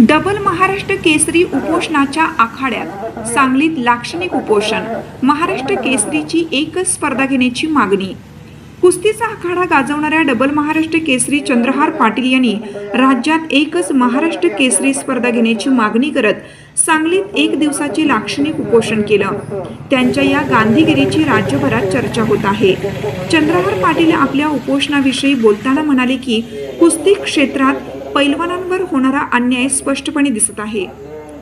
Double Maharashtra Kesari उपोषणाच्या आखाड्यात सांगलीत लाक्षणिक उपोषण. महाराष्ट्र केसरीची एकच स्पर्धा घेण्याची मागणी. कुस्तीचा आखाडा गाजवणाऱ्या डबल महाराष्ट्र केसरी चंद्रहार पाटील यांनी राज्यात एकच महाराष्ट्र केसरी स्पर्धा घेण्याची मागणी करत सांगलीत एक दिवसाचे लाक्षणिक उपोषण केलं. त्यांच्या या गांधीगिरीची राज्यभरात चर्चा होत आहे. चंद्रहार पाटील आपल्या उपोषणाविषयी बोलताना म्हणाले की कुस्ती क्षेत्रात पैलवानांवर होणारा अन्याय स्पष्टपणे दिसत आहे.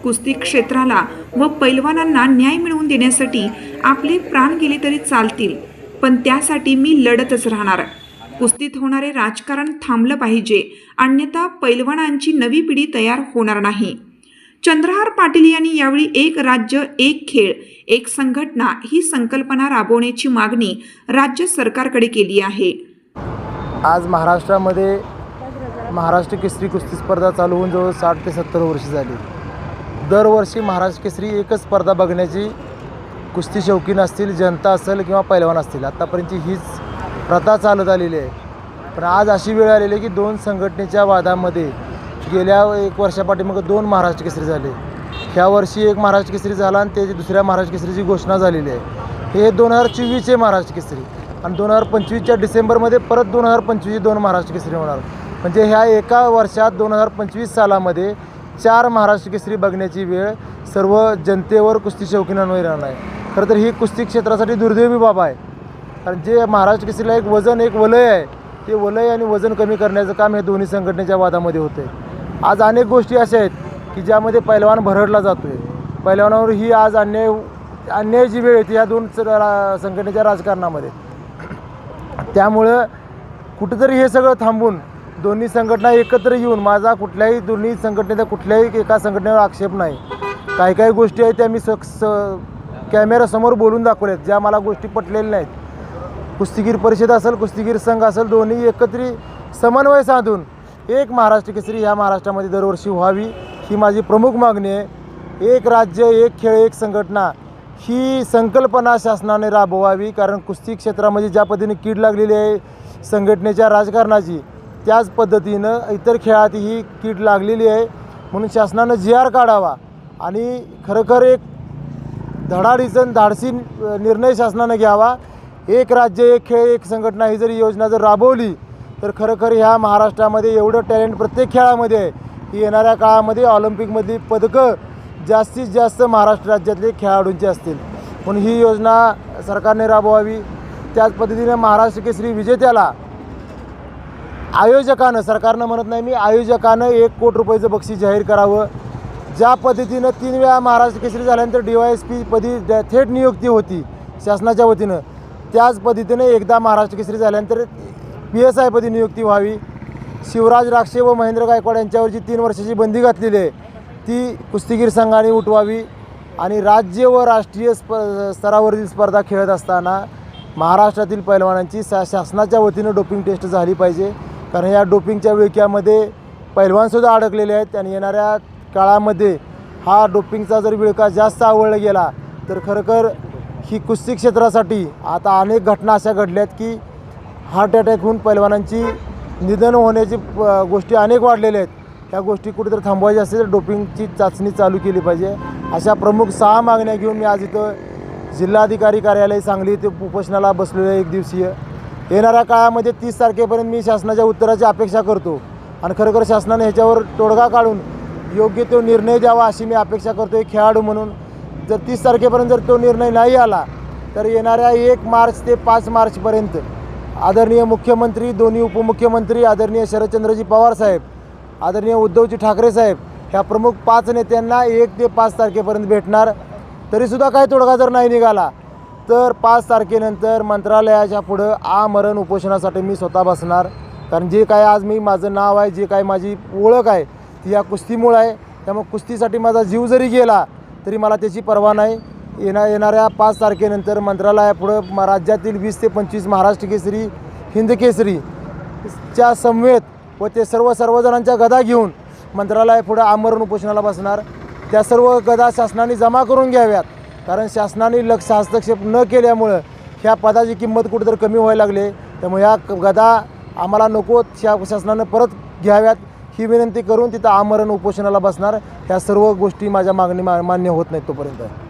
कुस्ती क्षेत्राला व पैलवानांना न्याय मिळवून देण्यासाठी आपले प्राण गेले तरी चालतील पण त्यासाठी मी लढतच राहणार. कुस्तीत होणारे राजकारण थांबलं पाहिजे अन्यथा पैलवानांची नवी पिढी तयार होणार नाही. चंद्रहार पाटील यांनी यावेळी एक राज्य एक खेळ एक संघटना ही संकल्पना राबवण्याची मागणी राज्य सरकारकडे केली आहे. आज महाराष्ट्रामध्ये महाराष्ट्र केसरी कुस्ती स्पर्धा चालू होऊन जवळ साठ ते सत्तर वर्ष झाली. दरवर्षी महाराष्ट्र केसरी एकच स्पर्धा बघण्याची कुस्ती शौकीन असतील जनता असेल किंवा पैलवान असतील. आत्तापर्यंतची हीच प्रथा चालत आलेली आहे. पण आज अशी वेळ आलेली आहे की दोन संघटनेच्या वादामध्ये गेल्या एक वर्षापाठीमागं दोन महाराष्ट्र केसरी झाले. ह्या वर्षी एक महाराष्ट्र केसरी झाला आणि त्याची दुसऱ्या महाराष्ट्र केसरीची घोषणा झालेली आहे. हे दोन हजार चोवीसचे महाराष्ट्र केसरी. आणि दोन हजार पंचवीसच्या डिसेंबरमध्ये परत दोन हजार पंचवीसचे दोन महाराष्ट्र केसरी होणार. म्हणजे ह्या एका वर्षात दोन हजार पंचवीस सालामध्ये चार महाराष्ट्र केसरी बघण्याची वेळ सर्व जनतेवर कुस्ती शौकीनांवर येणार आहे खरं तर ही कुस्ती क्षेत्रासाठी दुर्दैवी बाब आहे. कारण जे महाराष्ट्र केसरीला एक वजन एक वलय आहे ते वलय आणि वजन कमी करण्याचं काम हे दोन्ही संघटनेच्या वादामध्ये होते आज अनेक गोष्टी अशा आहेत की ज्यामध्ये पैलवान भरडला जातो आहे पैलवानावर ही आज अन्याय अन्याय जी वेळ येते या दोन रा- संघटनेच्या राजकारणामध्ये. त्यामुळं कुठंतरी हे सगळं थांबून दोन्ही संघटना एकत्र येऊन माझा कुठल्याही दोन्ही संघटनेचा कुठल्याही एका संघटनेवर आक्षेप नाही. काही काही गोष्टी आहेत त्या मी स स कॅमेऱ्यासमोर बोलून दाखवल्यात ज्या मला गोष्टी पटलेल्या नाहीत. कुस्तीगीर परिषद असेल कुस्तीगीर संघ असेल दोन्ही एकत्रित समन्वय साधून एक महाराष्ट्र केसरी ह्या महाराष्ट्रामध्ये दरवर्षी व्हावी ही माझी प्रमुख मागणी आहे. एक राज्य एक खेळ एक संघटना ही संकल्पना शासनाने राबवावी कारण कुस्ती क्षेत्रामध्ये ज्या पद्धतीने कीड लागलेली आहे संघटनेच्या राजकारणाची त्याच पद्धतीनं इतर खेळात ही कीड लागलेली आहे. म्हणून शासनानं जी आर काढावा. आणि खरोखर एक धडाडीचं धाडसी निर्णय शासनानं घ्यावा. एक राज्य एक खेळ एक संघटना ही जर योजना जर राबवली तर खरोखर ह्या महाराष्ट्रामध्ये एवढं टॅलेंट प्रत्येक खेळामध्ये आहे. की येणाऱ्या काळामध्ये ऑलिम्पिकमधली पदकं जास्तीत जास्त महाराष्ट्र राज्यातले खेळाडूंची असतील. म्हणून ही योजना सरकारने राबवावी. त्याच पद्धतीने महाराष्ट्र केसरी विजेत्याला आयोजकानं सरकारनं म्हणत नाही मी आयोजकानं एक कोटी रुपयाचं बक्षीस जाहीर करावं. ज्या पद्धतीनं तीन वेळा महाराष्ट्र केसरी झाल्यानंतर डी वाय एस पी पदी थेट नियुक्ती होती शासनाच्या वतीनं. त्याच पद्धतीनं एकदा महाराष्ट्र केसरी झाल्यानंतर पी एस आय पदी नियुक्ती व्हावी. शिवराज राक्षे व महेंद्र गायकवाड यांच्यावर जी तीन वर्षाची बंदी घातलेली आहे. ती कुस्तीगीर संघाने उठवावी आणि राज्य व राष्ट्रीय स्प स्तरावरील स्पर्धा खेळत असताना महाराष्ट्रातील पैलवानांची शा शासनाच्या वतीनं डोपिंग टेस्ट झाली पाहिजे. कारण या डोपिंगच्या विळक्यामध्ये पैलवानसुद्धा अडकलेले आहेत. आणि येणाऱ्या काळामध्ये हा डोपिंगचा जर विळका जास्त आवडला गेला तर खरोखर ही कुस्ती क्षेत्रासाठी आता अनेक घटना अशा घडल्यात की हार्ट अटॅक होऊन पैलवानांची निधन होण्याची प- गोष्टी अनेक वाढलेल्या आहेत. ह्या गोष्टी कुठेतरी थांबवायच्या असेल तर डोपिंगची चाचणी चालू केली पाहिजे. अशा प्रमुख सहा मागण्या घेऊन मी आज इथं जिल्हाधिकारी कार्यालय सांगली ते उपोषणाला बसलेलं आहे एक दिवसीय. येणाऱ्या काळामध्ये तीस तारखेपर्यंत मी शासनाच्या उत्तराची अपेक्षा करतो. आणि खरोखर शासनाने ह्याच्यावर तोडगा काढून योग्य तो निर्णय द्यावा अशी मी अपेक्षा करतो एक खेळाडू म्हणून. जर तीस तारखेपर्यंत जर तो निर्णय नाही आला तर येणाऱ्या एक मार्च ते पाच मार्चपर्यंत आदरणीय मुख्यमंत्री दोन्ही उपमुख्यमंत्री आदरणीय शरदचंद्रजी पवार साहेब आदरणीय उद्धवजी ठाकरे साहेब ह्या प्रमुख पाच नेत्यांना एक ते पाच तारखेपर्यंत भेटणार. तरीसुद्धा काही तोडगा जर नाही निघाला तर पाच तारखेनंतर मंत्रालयाच्या पुढं आमरण उपोषणासाठी मी स्वतः बसणार. कारण जे काय आज मी माझं नाव आहे जे काय माझी ओळख आहे ती या कुस्तीमुळं आहे. त्यामुळे कुस्तीसाठी माझा जीव जरी गेला तरी मला त्याची पर्वा नाही. येणा येणाऱ्या पाच तारखेनंतर मंत्रालयापुढं म राज्यातील वीस ते पंचवीस महाराष्ट्र केसरी हिंद केसरी च्या समवेत व ते सर्व सर्वजणांच्या गदा घेऊन मंत्रालयापुढं आमरण उपोषणाला बसणार. त्या सर्व गदा शासनाने जमा करून घ्याव्यात. कारण शासनाने लक्ष हस्तक्षेप न केल्यामुळं ह्या पदाची किंमत कुठेतरी कमी व्हायला लागले. त्यामुळे ह्या क- गदा आम्हाला नको शा शासनानं परत घ्याव्यात. ही विनंती करून तिथं आमरण उपोषणाला बसणार. ह्या सर्व गोष्टी माझ्या मागणी मा मान्य होत नाहीत तोपर्यंत.